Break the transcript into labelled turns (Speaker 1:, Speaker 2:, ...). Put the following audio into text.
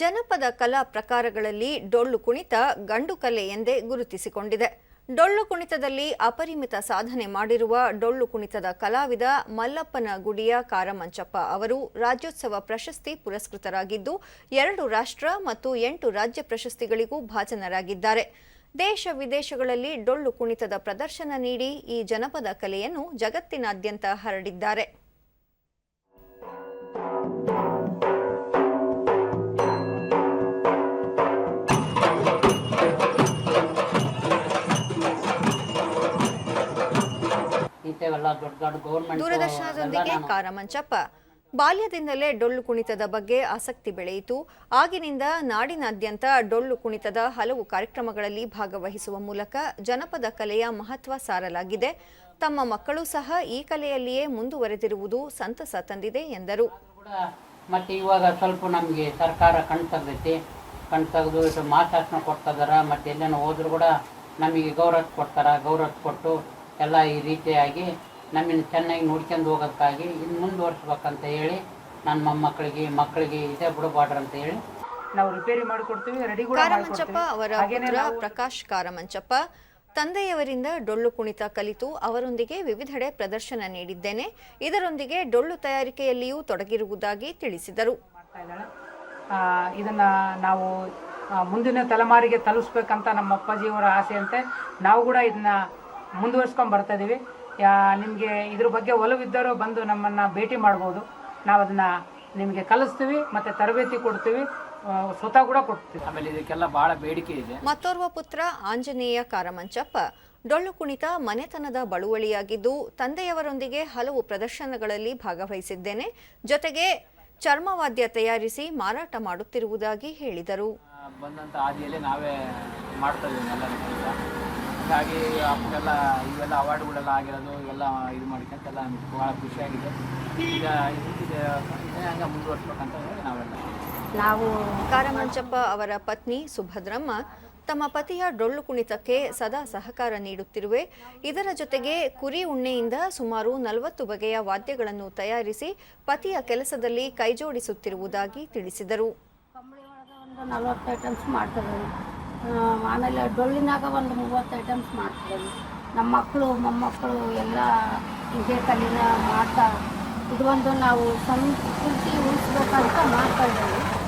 Speaker 1: ಜನಪದ ಕಲಾ ಪ್ರಕಾರಗಳಲ್ಲಿ ಡೊಳ್ಳು ಕುಣಿತ ಗಂಡು ಕಲೆ ಎಂದೇ ಗುರುತಿಸಿಕೊಂಡಿದೆ. ಡೊಳ್ಳು ಕುಣಿತದಲ್ಲಿ ಅಪರಿಮಿತ ಸಾಧನೆ ಮಾಡಿರುವ ಡೊಳ್ಳು ಕುಣಿತದ ಕಲಾವಿದ ಮಲ್ಲಪ್ಪನ ಗುಡಿಯ ಕಾರಮಂಚಪ್ಪ ಅವರು ರಾಜ್ಯೋತ್ಸವ ಪ್ರಶಸ್ತಿ ಪುರಸ್ಕೃತರಾಗಿದ್ದು, ಎರಡು ರಾಷ್ಟ್ರ ಮತ್ತು ಎಂಟು ರಾಜ್ಯ ಪ್ರಶಸ್ತಿಗಳಿಗೂ ಭಾಜನರಾಗಿದ್ದಾರೆ. ದೇಶ ವಿದೇಶಗಳಲ್ಲಿ ಡೊಳ್ಳು ಕುಣಿತದ ಪ್ರದರ್ಶನ ನೀಡಿ ಈ ಜನಪದ ಕಲೆಯನ್ನು ಜಗತ್ತಿನಾದ್ಯಂತ ಹರಡಿದ್ದಾರೆ.
Speaker 2: ದೊಡ್ಡ ದೊಡ್ಡ ಗೌರ್ಮೆಂಟ್
Speaker 1: ದೂರದರ್ಶನದೊಂದಿಗೆ ಕಾರಮಂಚಪ್ಪ. ಬಾಲ್ಯದಿಂದಲೇ ಡೊಳ್ಳು ಕುಣಿತದ ಬಗ್ಗೆ ಆಸಕ್ತಿ ಬೆಳೆಯಿತು. ಆಗಿನಿಂದ ನಾಡಿನಾದ್ಯಂತ ಡೊಳ್ಳು ಕುಣಿತದ ಹಲವು ಕಾರ್ಯಕ್ರಮಗಳಲ್ಲಿ ಭಾಗವಹಿಸುವ ಮೂಲಕ ಜನಪದ ಕಲೆಯ ಮಹತ್ವ ಸಾರಲಾಗಿದೆ. ತಮ್ಮ ಮಕ್ಕಳು ಸಹ ಈ ಕಲೆಯಲ್ಲಿಯೇ ಮುಂದುವರೆದಿರುವುದು ಸಂತಸ ತಂದಿದೆ ಎಂದರು.
Speaker 2: ಮತ್ತೆ ಇವಾಗ ಸ್ವಲ್ಪ ನಮಗೆ ಸರ್ಕಾರ ಕಣ್ ತೆಗ್ದೈತಿ. ಕಣ್ ತೆಗೆದು ಇದು ಕೊಡ್ತಿದಾರ ಮತ್ತೆ ಎಲ್ಲೇನೋ ಹೋದ್ರು ಕೂಡ ನಮಗೆ ಗೌರವ ಕೊಡ್ತಾರ. ಗೌರವ ಕೊಟ್ಟು ಎಲ್ಲ ಈ ರೀತಿಯಾಗಿ ನಮ್ಮನ್ನು ಚೆನ್ನಾಗಿ ನೋಡ್ಕೊಂಡು ಹೋಗೋಕ್ಕಾಗಿ ಇನ್ನು ಮುಂದುವರ್ಸ್ಬೇಕಂತ ಹೇಳಿ ನನ್ನ ಮೊಮ್ಮಕ್ಕಳಿಗೆ ಮಕ್ಕಳಿಗೆ ಇದೇ ಬಿಡಬಾರ್ದು ಅಂತ ಹೇಳಿ
Speaker 3: ನಾವು ರಿಪೇರಿ ಮಾಡಿಕೊಡ್ತೀವಿ ರೆಡಿ ಕೂಡ
Speaker 1: ಕಾರಮಂಚಪ್ಪ ಅವರ ಪುತ್ರ ಪ್ರಕಾಶ್ ಕಾರಮಂಚಪ್ಪ ತಂದೆಯವರಿಂದ ಡೊಳ್ಳು ಕುಣಿತ ಕಲಿತು ಅವರೊಂದಿಗೆ ವಿವಿಧೆಡೆ ಪ್ರದರ್ಶನ ನೀಡಿದ್ದೇನೆ. ಇದರೊಂದಿಗೆ ಡೊಳ್ಳು ತಯಾರಿಕೆಯಲ್ಲಿಯೂ ತೊಡಗಿರುವುದಾಗಿ ತಿಳಿಸಿದರು.
Speaker 3: ಇದನ್ನ ನಾವು ಮುಂದಿನ ತಲೆಮಾರಿಗೆ ತಲುಪಿಸ್ಬೇಕಂತ ನಮ್ಮ ಅಪ್ಪಾಜಿಯವರ ಆಸೆಯಂತೆ ನಾವು ಕೂಡ ಇದನ್ನ ಮುಂದುವರ್ಸ್ಕೊಂಡ್ ಬರ್ತಾ ಇದ್ದೀವಿ ನಿಮಗೆ ಇದ್ರ ಬಗ್ಗೆ ಒಲವಿದ್ದವರು ಬಂದು ನಮ್ಮನ್ನು ಭೇಟಿ ಮಾಡ್ಬೋದು. ನಾವು ಅದನ್ನು ನಿಮಗೆ ಕಲಿಸ್ತೀವಿ ಮತ್ತು ತರಬೇತಿ ಕೊಡ್ತೀವಿ ಸ್ವತಃ ಕೂಡ ಕೊಡ್ತೀವಿ.
Speaker 4: ಆಮೇಲೆ ಇದಕ್ಕೆಲ್ಲ ಭಾಳ ಬೇಡಿಕೆ ಇದೆ.
Speaker 1: ಮತ್ತೋರ್ವ ಪುತ್ರ ಆಂಜನೇಯ ಕಾರಮಂಚಪ್ಪ. ಡೊಳ್ಳು ಕುಣಿತ ಮನೆತನದ ಬಳುವಳಿಯಾಗಿದ್ದು ತಂದೆಯವರೊಂದಿಗೆ ಹಲವು ಪ್ರದರ್ಶನಗಳಲ್ಲಿ ಭಾಗವಹಿಸಿದ್ದೇನೆ. ಜೊತೆಗೆ ಚರ್ಮವಾದ್ಯ ತಯಾರಿಸಿ ಮಾರಾಟ ಮಾಡುತ್ತಿರುವುದಾಗಿ ಹೇಳಿದರು.
Speaker 4: ಬಂದಂತ ಬಂದಂಥ ನಾವೇ ಮಾಡ್ತಾ ಇದ್ದೀವಿ ಎಲ್ಲ ಕೆಲಸ ಹಾಗಾಗಿ ಅಪ್ಪಗೆಲ್ಲ ಇವೆಲ್ಲ ಅವಾರ್ಡ್ಗಳೆಲ್ಲ ಆಗಿರೋದು ಇವೆಲ್ಲ ಇದು ಮಾಡ್ಕೊಂತೆಲ್ಲ ಭಾಳ ಖುಷಿಯಾಗಿದೆ ಈಗ ಇದೇ ಹಂಗೆ ಮುಂದುವರ್ಸ್ಬೇಕಂತ ಹೇಳಿ ನಾವೆಲ್ಲ.
Speaker 5: ನಾವು
Speaker 1: ಕಾರಮಂಚಪ್ಪ ಅವರ ಪತ್ನಿ ಸುಭದ್ರಮ್ಮ ತಮ್ಮ ಪತಿಯ ಡೊಳ್ಳು ಕುಣಿತಕ್ಕೆ ಸದಾ ಸಹಕಾರ ನೀಡುತ್ತಿರುವೆ. ಇದರ ಜೊತೆಗೆ ಕುರಿ ಉಣ್ಣೆಯಿಂದ ಸುಮಾರು ನಲವತ್ತು ಬಗೆಯ ವಾದ್ಯಗಳನ್ನು ತಯಾರಿಸಿ ಪತಿಯ ಕೆಲಸದಲ್ಲಿ ಕೈಜೋಡಿಸುತ್ತಿರುವುದಾಗಿ ತಿಳಿಸಿದರು.
Speaker 5: ಆಮೇಲೆ ಡೊಳ್ಳಿನಾಗ ಒಂದು ಮೂವತ್ತು ಐಟಮ್ಸ್ ಮಾಡ್ತಿದ್ದೀವಿ ನಮ್ಮ ಮಕ್ಕಳು, ಮೊಮ್ಮಕ್ಕಳು ಎಲ್ಲ ಇದೇ ಕಲ್ಲಿನ ಮಾಡ್ತಾ, ಇದು ಒಂದು ನಾವು ಸಂಸ್ಕೃತಿ ಉಳಿಸ್ಬೇಕಂತ ಮಾಡ್ತಾ ಇದ್ದೀವಿ.